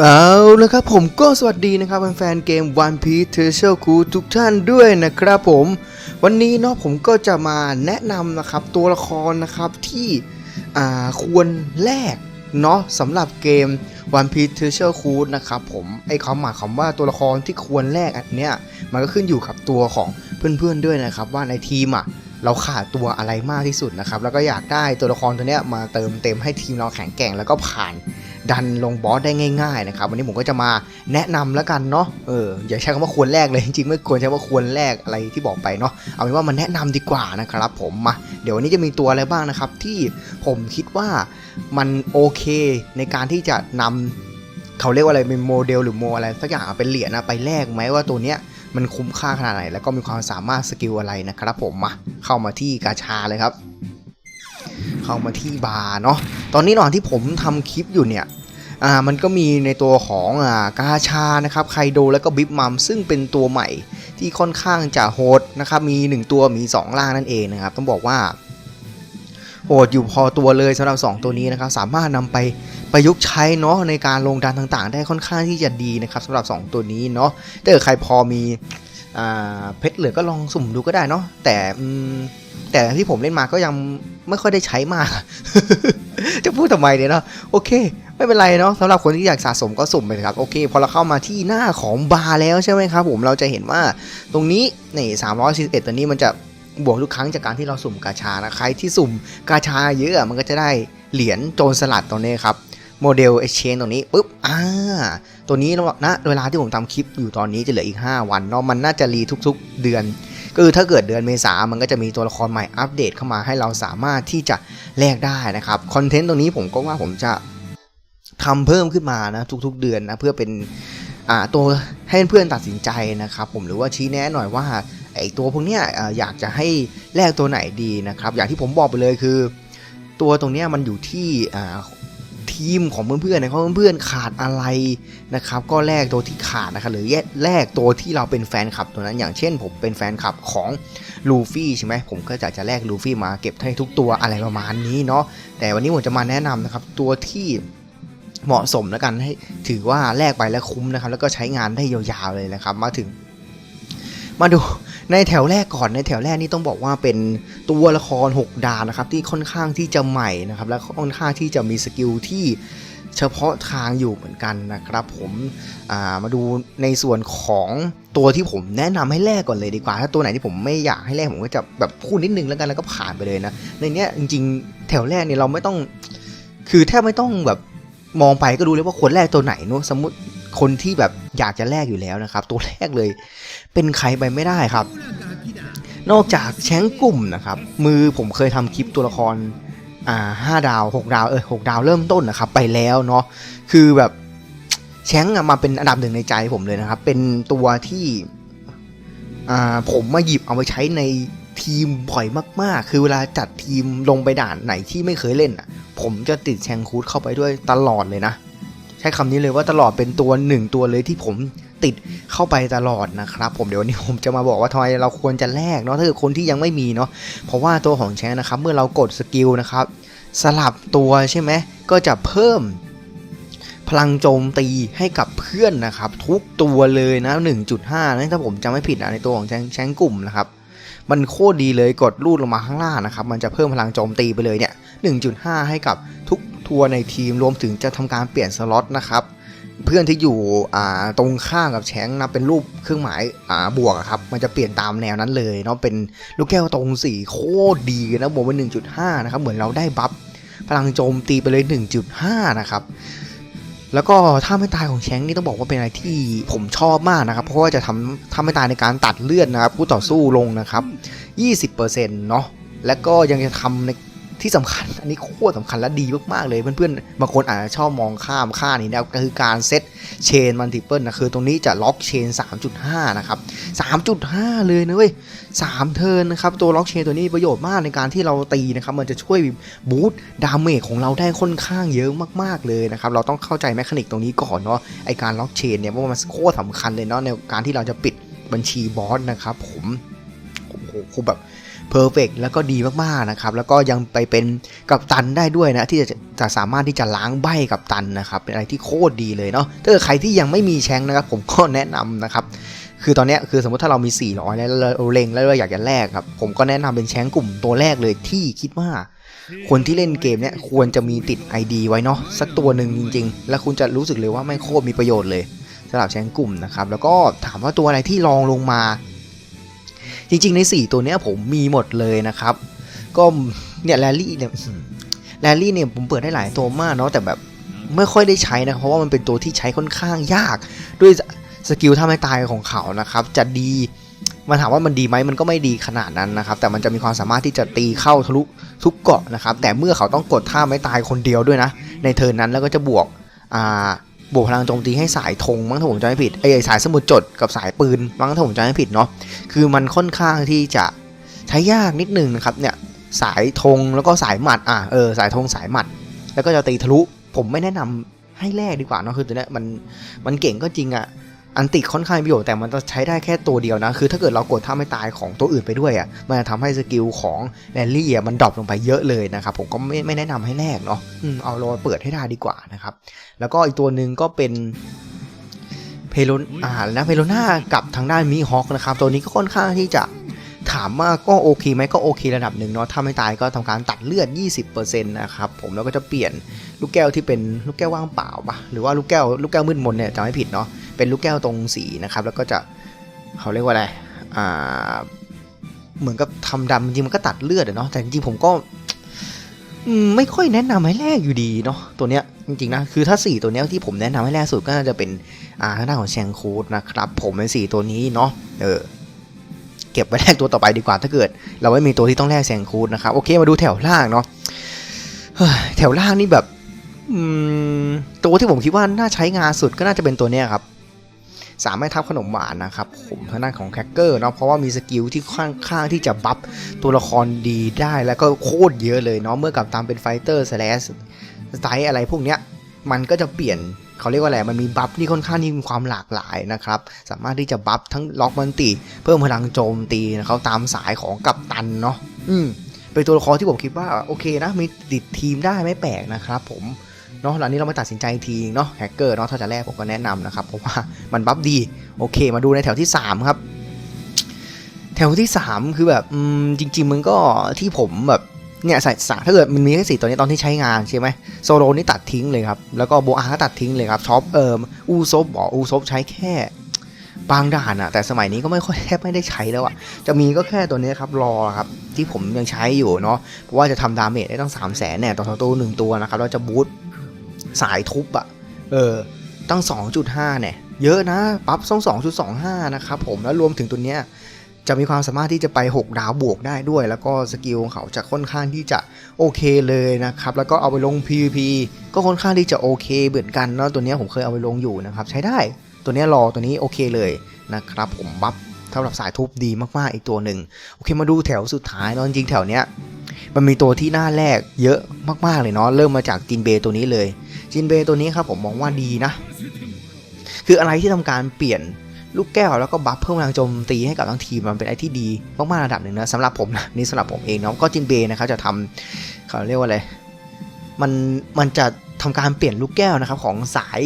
เอาละครับผมก็สวัสดีนะครับแฟนๆเกม One Piece Treasure Cruise ทุกท่านด้วยนะครับผม วันนี้เนาะผมก็จะมาแนะนำนะครับตัวละครนะครับที่ควรแลกเนาะสำหรับเกม One Piece Treasure Cruise นะครับผมไอ้คำหมายคำว่าตัวละครที่ควรแลกอันเนี้ยมันก็ขึ้นอยู่กับตัวของเพื่อนๆด้วยนะครับว่าในทีมอะเราขาดตัวอะไรมากที่สุดนะครับแล้วก็อยากได้ตัวละครตัวเนี้ยมาเติมเต็มให้ทีมเราแข็งแกร่งแล้วก็ผ่าน ดันลงบอสได้ง่ายๆนะครับวันนี้ผมก็จะมาแนะนำแล้วกันเนาะเอออย่าใช้คำว่าควรแรกเลยจริงๆไม่ควรใช้ว่าควรแรกอะไรที่บอกไปเนาะเอาเป็นว่ามันแนะนำดีกว่านะครับผมมาเดี๋ยววันนี้จะมีตัวอะไรบ้างนะครับที่ผมคิดว่ามันโอเคในการที่จะนำเขาเรียกว่าอะไรเป็นโมเดลหรือโมอะไรสักอย่างเป็นเหรียญนะไปแลกไหมว่าตัวเนี้ยมันคุ้มค่าขนาดไหน แล้วก็มีความสามารถสกิลอะไรนะครับผมมาเข้ามาที่กาชาเลยครับ เข้ามาที่บาร์เนาะตอนนี้ระหว่างที่ผมทำคลิปอยู่เนี่ย อ่ามันก็มีในตัวของอ่ากาชานะครับไคโดแล้วก็บิบมัมซึ่งเป็นตัวใหม่ที่ค่อนข้างจะโหดนะครับมี 1 ตัวมี 2 ล่างนั่นเองนะครับต้องบอกว่าโหดอยู่พอตัวเลยสำหรับ 2 ตัวนี้นะครับสามารถนำไปประยุกต์ใช้เนาะในการลงดันต่างๆ ได้ค่อนข้างที่จะดีนะครับสำหรับ 2 ตัวนี้เนาะถ้าเกิดใครพอมีอ่าเพชรเหลือก็ลองสุ่มดูก็ได้เนาะแต่อืมแต่ที่ผมเล่นมาก็ยังไม่ค่อยได้ใช้มาก จะพูดทำไมเนี่ยเนาะโอเค ไม่เป็นไรเนาะสำหรับคนที่อยากสะสมก็สุ่มไปเลยครับโอเคพอเราเข้ามาที่หน้าของบาร์แล้วใช่ไหมครับผมเราจะเห็นว่าตรงนี้นี่341ตัวนี้มันจะบวกทุกครั้งจากการที่เราสุ่มกาชานะใครที่สุ่มกาชาเยอะมันก็จะได้เหรียญโจรสลัดตรงนี้ครับโมเดล exchange ตรงนี้ปุ๊บอ่าตัวนี้นะเวลาที่ผมทำคลิปอยู่ตอนนี้จะเหลืออีก 5 วันเนาะมันน่าจะรีทุกๆ เดือนก็คือถ้าเกิดเดือนเมษามันก็จะมีตัวละครใหม่อัปเดตเข้ามาให้เราสามารถที่จะแลกได้นะครับคอนเทนต์ตรงนี้ผมก็ว่าผมจะ ทำเพิ่มขึ้นมานะทุกๆเดือนนะเพื่อเป็นอ่าตัวให้เพื่อนตัดสินใจนะครับผมหรือว่าชี้แนะหน่อยว่าไอตัวพวกเนี้ยอยากจะให้แลกตัวไหนดีนะครับ อย่างที่ผมบอกไปเลยคือ ตัวตรงเนี้ยมันอยู่ที่อ่าทีมของเพื่อนๆนะครับเพื่อนๆขาดอะไรนะครับก็แลกตัวที่ขาดนะครับหรือแลกตัวที่เราเป็นแฟนคลับตัวนั้น อย่างเช่น ผมเป็นแฟนคลับของลูฟี่ใช่ไหมผมก็จะจะแลกลูฟี่มาเก็บให้ทุกตัวอะไรประมาณนี้เนาะแต่วันนี้ผมจะมาแนะนำนะครับตัวที่ เหมาะสมแล้วกันให้ถือว่าแลกไปแล้วคุ้มนะครับ แล้วก็ใช้งานได้ยาวๆเลยนะครับ มาถึง มาดูในแถวแรกก่อนในแถวแรกนี่ต้องบอกว่าเป็นตัวละคร 6 ดาวนะครับ ที่ค่อนข้างที่จะใหม่นะครับ และค่อนข้างที่จะมีสกิลที่เฉพาะทางอยู่เหมือนกันนะครับ ผมามาดูในส่วนของตัวที่ผมแนะนำให้แลกก่อนเลยดีกว่า ถ้าตัวไหนที่ผมไม่อยากให้แลกผมก็จะแบบพูดนิดนึงแล้วกันแล้วก็ผ่านไปเลยนะในเนี้ยจริง ๆ แถวแรกเนี่ยเราไม่ต้อง คือแทบไม่ต้องแบบ มองไปก็รู้เลยว่าควรแลกตัวไหนเนอะสมมติคนที่แบบอยากจะแลกอยู่แล้วนะครับ ตัวแรกเลย เป็นใครไปไม่ได้ครับ นอกจากแชงกลุ่มนะครับ มือผมเคยทำคลิปตัวละครอ่าห้าดาวหกดาวเออหกดาวเริ่มต้นนะครับ ไปแล้วเนาะคือแบบแชงมาเป็นอันดับหนึ่งในใจผมเลยนะครับ เป็นตัวที่อ่าผมมาหยิบเอาไปใช้ใน ทีมบ่อยมากๆ คือเวลาจัดทีมลงไปด่านไหนที่ไม่เคยเล่นอะ ผมจะติดแชงคูดเข้าไปด้วยตลอดเลยนะ ใช้คำนี้เลยว่าตลอดเป็นตัวหนึ่งตัวเลยที่ผมติดเข้าไปตลอดนะครับ ผมเดี๋ยววันนี้ผมจะมาบอกว่าทำไมเราควรจะแลกเนาะถ้าเกิดคนที่ยังไม่มีเนาะเพราะว่าตัวของแชงนะครับเมื่อเรากดสกิลนะครับสลับตัวใช่ไหมก็จะเพิ่มพลังโจมตีให้กับเพื่อนนะครับ ทุกตัวเลยนะ 1.5นะถ้าผมจำไม่ผิดนะในตัวของแชงแชงกลุ่มนะครับ มันโคตรดีเลยกดลูดลงมาข้างล่างนะครับ มันจะเพิ่มพลังโจมตีไปเลยเนี่ย 1.5 ให้กับทุกทัวร์ในทีมรวมถึงจะทำการเปลี่ยนสล็อตนะครับ เพื่อนที่อยู่ตรงข้างกับแชงนะเป็นรูปเครื่องหมายาบวกครับ มันจะเปลี่ยนตามแนวนั้นเลยเนาะเป็นลูกแก้วตรงสีโคตรดีนะบวกไป1.5 นะครับ เหมือนเราได้บัฟพลังโจมตีไปเลย 1.5 นะครับ แล้วก็ท่าไม่ตายของแชงนี่ต้องบอกว่าเป็นอะไรที่ผมชอบมากนะครับ เพราะว่าจะทำท่าไม่ตายในการตัดเลือดนะครับผู้ต่อสู้ลงนะครับ 20%เนาะแล้วก็ยังจะทำใน ที่สำคัญอันนี้โคตรสำคัญและดีมากๆเลยเพื่อนๆบางคนอาจจะชอบมองข้ามค่านี้นะก็คือการเซตเชนมัลติเพิลนะคือตรงนี้จะล็อกเชน 3.5 นะครับ 3.5 เลยนะเว้ย3เทิร์นนะครับ ตัวล็อกเชนตัวนี้ประโยชน์มากในการที่เราตีนะครับ มันจะช่วยบูตดาเมจของเราได้ค่อนข้างเยอะมากๆเลยนะครับ เราต้องเข้าใจแมคานิกตรงนี้ก่อนเนาะไอการล็อกเชนเนี่ยเพราะว่ามันโคตรสำคัญเลยเนาะในการที่เราจะปิดบัญชีบอสนะครับผมโอ้โหคือแบบ เพอร์เฟกแล้วก็ดีมากๆนะครับ แล้วก็ยังไปเป็นกับตันได้ด้วยนะ ที่จะจะสามารถที่จะล้างใบกับตันนะครับ เป็นอะไรที่โคตรดีเลยเนาะถ้าเกิดใครที่ยังไม่มีแชงนะครับ ผมก็แนะนำนะครับ คือตอนนี้คือสมมติถ้าเรามี 400 แล้วเราเล็งแล้วเราอยากจะแลกครับ ผมก็แนะนำเป็นแชงกลุ่มตัวแรกเลยที่คิดว่าคนที่เล่นเกมเนี้ยควรจะมีติด ID ไว้เนาะสักตัวหนึ่งจริง ๆ แล้วคุณจะรู้สึกเลยว่าไม่โคตรมีประโยชน์เลยสำหรับแชงกลุ่มนะครับ แล้วก็ถามว่าตัวอะไรที่รองลงมา จริงๆ ใน 4 ตัวเนี้ยผมมีหมดเลยนะครับ ก็เนี่ยแรลลี่เนี่ยแรลลี่เนี่ยผมเปิดได้หลายตัวมากเนาะแต่แบบไม่ค่อยได้ใช้นะเพราะว่ามันเป็นตัวที่ใช้ค่อนข้างยาก ด้วยสกิลท่าไม่ตายของเขานะครับ จะดีมันถามว่ามันดีไหมมันก็ไม่ดีขนาดนั้นนะครับ แต่มันจะมีความสามารถที่จะตีเข้าทะลุทุกเกาะนะครับ แต่เมื่อเขาต้องกดท่าไม่ตายคนเดียวด้วยนะ ในเทิร์นนั้นแล้วก็จะบวกอ่า บวกพลังโจมตีให้สายธงมั้งถ้าผมจำไม่ผิดไอ้สายสมุดจดกับสายปืนมั้งถ้าผมจำไม่ผิดเนาะคือมันค่อนข้างที่จะใช้ยากนิดนึงนะครับเนี่ยสายธงแล้วก็สายหมัดอะเออสายธงสายหมัด แล้วก็จะตีทะลุผมไม่แนะนำให้แลกดีกว่าเนาะคือตัวเนี้ยมันมันเก่งก็จริงอะ่ะ อันติค่อนข้างมีประโยชน์แต่มันจะใช้ได้แค่ตัวเดียวนะ คือถ้าเกิดเรากดท่าไม่ตายของตัวอื่นไปด้วยอะ่ะมันจะทำให้สกิลของแรลลี่อะมันดรอปลงไปเยอะเลยนะครับ ผมก็ไม่ไม่แนะนำให้แลกเนาะอืมเอาโรเปิดให้ได้ดีกว่านะครับ แล้วก็อีกตัวหนึ่งก็เป็นเพโลนอ่านะเพโลนากับทางด้านมิฮอคนะครับ ตัวนี้ก็ค่อนข้างที่จะถามว่าก็โอเคไหมก็โอเคระดับหนึ่งเนาะถ้าไม่ตายก็ทำการตัดเลือด 20%นะครับผมแล้วก็จะเปลี่ยนลูกแก้วที่เป็นลูกแก้วว่างเปล่าปะหรือว่าลูกแก้วลูกแก้วมืดมนเนี่ยจำไม่ผิดเนาะ เป็นลูกแก้วตรงสีนะครับ แล้วก็จะเขาเรียกว่าอะไรอ่าเหมือนกับทำดำจริงมันก็ตัดเลือดเนาะแต่จริงผมก็ไม่ค่อยแนะนำให้แรกอยู่ดีเนาะตัวเนี้ยจริงๆนะคือถ้า 4 ตัวเนี้ยที่ผมแนะนำให้แรกสุดก็น่าจะเป็นอ่าทางด้านของแชงคูดนะครับผมเป็น4ตัวนี้เนาะเออเก็บไว้แรกตัวต่อไปดีกว่าถ้าเกิด เราไม่มีตัวที่ต้องแลกแชงคูดนะครับโอเคมาดูแถวล่างเนาะแถวล่างนี่แบบตัวที่ผมคิดว่าน่าใช้งานสุดก็น่าจะเป็นตัวเนี้ยครับ สามารถทับขนมหวานนะครับ ผมทางด้านของแคคเกอร์เนาะเพราะว่ามีสกิลที่ค่อนข้างที่จะบัฟตัวละครดีได้แล้วก็โคตรเยอะเลยเนาะเมื่อกับตามเป็นไฟเตอร์สแลสสไตล์อะไรพวกเนี้ยมันก็จะเปลี่ยนเขาเรียกว่าอะไรมันมีบัฟที่ค่อนข้างที่มีความหลากหลายนะครับ สามารถที่จะบัฟทั้งล็อกมันตีเพิ่มพลังโจมตีนะครับตามสายของกัปตันเนาะอืมเป็นตัวละครที่ผมคิดว่าโอเคนะมีติดทีมได้ไม่แปลกนะครับผม เนาะหลังนี้เรามาตัดสินใจทีเนาะแฮกเกอร์เนาะถ้าจะแรกผมก็แนะนำนะครับเพราะว่ามันบัฟดีโอเค มาดูในแถวที่ 3 ครับ แถวที่ 3 คือแบบอืมจริง ๆมันก็ที่ผมแบบเนี่ยใส่สาถ้าเกิดมันมีแค่สี่ตัวนี้ตอนที่ใช้งานใช่ไหมโซโลนี่ตัดทิ้งเลยครับ แล้วก็โบอาก็ตัดทิ้งเลยครับช็อปเอิมอูซบบอกอูซบใช้แค่บางด่านอะแต่สมัยนี้ก็ไม่ค่อยแทบไม่ได้ใช้แล้วอะจะมีก็แค่ตัวนี้ครับรอครับ ที่ผมยังใช้อยู่เนาะเพราะว่าจะทำดาเมจได้ตั้ง3 0 0แสนเนี่ยต่อตัวหนึ่งตัวนะครับแล้วจะบูท สายทุบอะเออตั้ง 2.5 เนี่ย เยอะนะปรับ2 2.25 นะครับผมแล้วรวมถึงตัวเนี้ยจะมีความสามารถที่จะไป 6 ดาวบวกได้ด้วย แล้วก็สกิลของเขาจะค่อนข้างที่จะโอเคเลยนะครับ แล้วก็เอาไปลง PVP ก็ค่อนข้างที่จะโอเคเหมือนกันเนาะตัวเนี้ยผมเคยเอาไปลงอยู่นะครับ ใช้ได้ตัวเนี้ยรอตัวนี้โอเคเลยนะครับผมบัฟสำหรับสายทุบดีมากๆอีกตัวหนึ่งโอเคมาดูแถวสุดท้ายเนาะจริงแถวเนี้ยมันมีตัวที่หน้าแรกเยอะมากๆเลยเนาะเริ่มมาจากจินเบตัวนี้เลย จินเบตัวนี้ครับผมมองว่าดีนะ คืออะไรที่ทำการเปลี่ยนลูกแก้วแล้วก็บัฟเพิ่มพลังโจมตีให้กับทั้งทีมมันเป็นอะไรที่ดีมากๆระดับหนึ่งนะสำหรับผมนะนี่สำหรับผมเองเนาะก็จินเบนะครับจะทำเขาเรียกว่าอะไรมันมันจะทำการเปลี่ยนลูกแก้วนะครับของสาย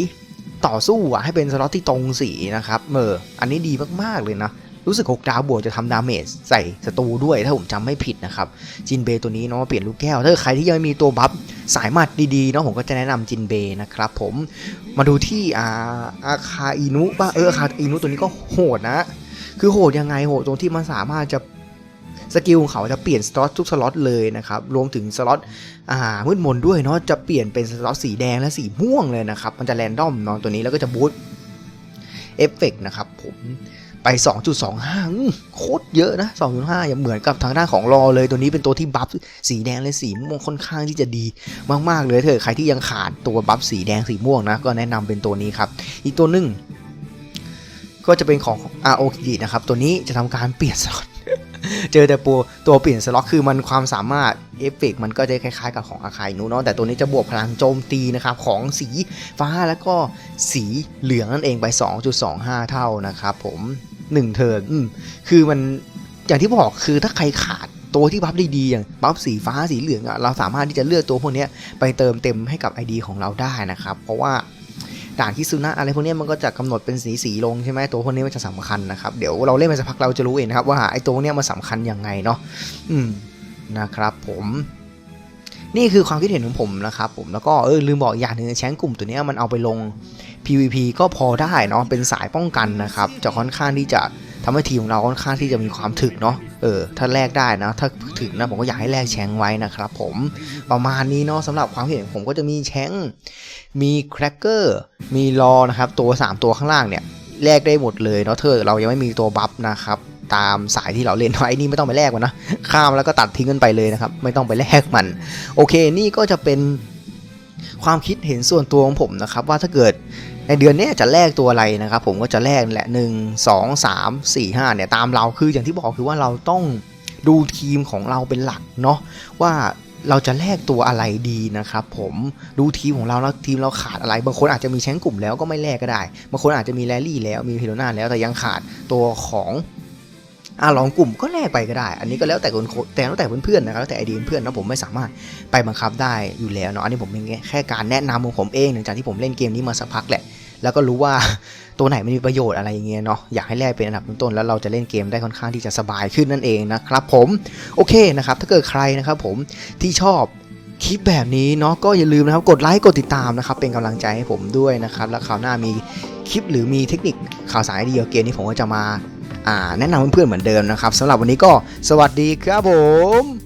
ต่อสู้อะให้เป็นสล็อตที่ตรงสีนะครับเอออันนี้ดีมากๆเลยนะ รู้สึก6ดาวบวกจะทำดาเมจใส่ศัตรูด้วยถ้าผมจำไม่ผิดนะครับ จินเบตัวนี้เนาะเปลี่ยนลูกแก้ว ถ้าใครที่ยังไม่มีตัวบัฟสายมัดดีๆเนาะผมก็จะแนะนำจินเบนะครับผมมาดูที่อาอาคาอินุป่ะเอออาคาอินุตัวนี้ก็โหดนะ คือโหดยังไงโหดตรงที่มันสามารถจะสกิลของเขาจะเปลี่ยนสล็อตทุกสล็อตเลยนะครับ รวมถึงสล็อตอ่ามืดมนด้วยเนาะจะเปลี่ยนเป็นสล็อตสีแดงและสีม่วงเลยนะครับ มันจะแรนดอมเนาะตัวนี้แล้วก็จะบูตเอฟเฟกนะครับผม ไป 2.25 โคตรเยอะนะ 2.5 อย่าเหมือนกับทางด้านของรอเลย ตัวนี้เป็นตัวที่บัฟสีแดงและสีม่วงค่อนข้างที่จะดีมาก ๆ เลยเถอะใครที่ยังขาดตัวบัฟสีแดงสีม่วงนะ ก็แนะนำเป็นตัวนี้ครับ อีกตัวหนึ่งก็จะเป็นของ ROK นะครับ ตัวนี้จะทำการเปลี่ยนสล็อตเจอแต่ตัวตัวเปลี่ยนสล็อตคือมันความสามารถเอฟเฟกมันก็จะคล้ายๆกับของอาคายนูเนาะแต่ตัวนี้จะบวกพลังโจมตีนะครับของสีฟ้าแล้วก็สีเหลืองนั่นเองไป 2.25 เท่านะครับผม 1เทิร์นคือมันอย่างที่บอกคือถ้าใครขาดตัวที่บัฟดีๆอย่างบัฟสีฟ้าสีเหลืองอะเราสามารถที่จะเลือกตัวพวกนี้ไปเติมเต็มให้กับ ID ของเราได้นะครับ เพราะว่าด่านคิซุนะอะไรพวกนี้มันก็จะกำหนดเป็นสีสีลงใช่ไหมตัวพวกนี้มันจะสำคัญนะครับเดี๋ยวเราเล่นไปสักพักเราจะรู้เองนะครับว่าไอ้ตัวเนี้ยมันสำคัญยังไงเนาะอืมนะครับผมนี่คือความคิดเห็นของผมนะครับผมแล้วก็เออลืมบอกอย่างหนึ่งแชงกลุ่มตัวนี้มันเอาไปลง PVP ก็พอได้เนาะเป็นสายป้องกันนะครับ จะค่อนข้างที่จะทำให้ทีมของเราค่อนข้างที่จะมีความถึกเนาะ เออ ถ้าแลกได้นะ ถ้าถึกนะผมก็อยากให้แลกแชงไว้นะครับผม ประมาณนี้เนาะสำหรับความเห็นผมก็จะมีแชง มีแครกเกอร์ มีรอนะครับ ตัว 3 ตัวข้างล่างเนี่ยแลกได้หมดเลยเนาะเธอเรายังไม่มีตัวบัฟนะครับ ตามสายที่เราเล่นไว้นี่ไม่ต้องไปแลกมันนะ ข้ามแล้วก็ตัดทิ้งกันไปเลยนะครับ ไม่ต้องไปแลกมัน โอเค นี่ก็จะเป็นความคิดเห็นส่วนตัวของผมนะครับ ว่าถ้าเกิด ในเดือนนี้จะแลกตัวอะไรนะครับ ผมก็จะแลกแหละ 1 2 3 4 5เนี่ยตามเราคืออย่างที่บอกคือว่าเราต้องดูทีมของเราเป็นหลักเนาะว่าเราจะแลกตัวอะไรดีนะครับผมดูทีมของเราแล้วทีมเราขาดอะไร บางคนอาจจะมีแชงกลุ่มแล้วก็ไม่แลกก็ได้ บางคนอาจจะมีแรลลี่แล้วมีพิโรนาแล้วแต่ยังขาดตัวของอาลองกลุ่มก็แลกไปก็ได้ อันนี้ก็แล้วแต่คนแต่แล้วแต่เพื่อนๆนะครับแล้วแต่ไอเดียเพื่อนนะผมไม่สามารถไปบังคับได้อยู่แล้วเนาะอันนี้ผมเป็นแค่การแนะนำของผมเองหลังจากที่ผมเล่นเกมนี้มาสักพักแหละ แล้วก็รู้ว่าตัวไหนมันมีประโยชน์อะไรอย่างเงี้ยเนาะอยากให้แลกเป็นอันดับต้นๆแล้วเราจะเล่นเกมได้ค่อนข้างที่จะสบายขึ้นนั่นเองนะครับผมโอเคนะครับถ้าเกิดใครนะครับผมที่ชอบคลิปแบบนี้เนาะก็อย่าลืมนะครับกดไลค์กดติดตามนะครับเป็นกำลังใจให้ผมด้วยนะครับแล้วคราวหน้ามีคลิปหรือมีเทคนิคข่าวสารไอเดียเกมนี้ผมก็จะมาแนะนำเพื่อนๆเหมือนเดิมนะครับสำหรับวันนี้ก็สวัสดีครับผม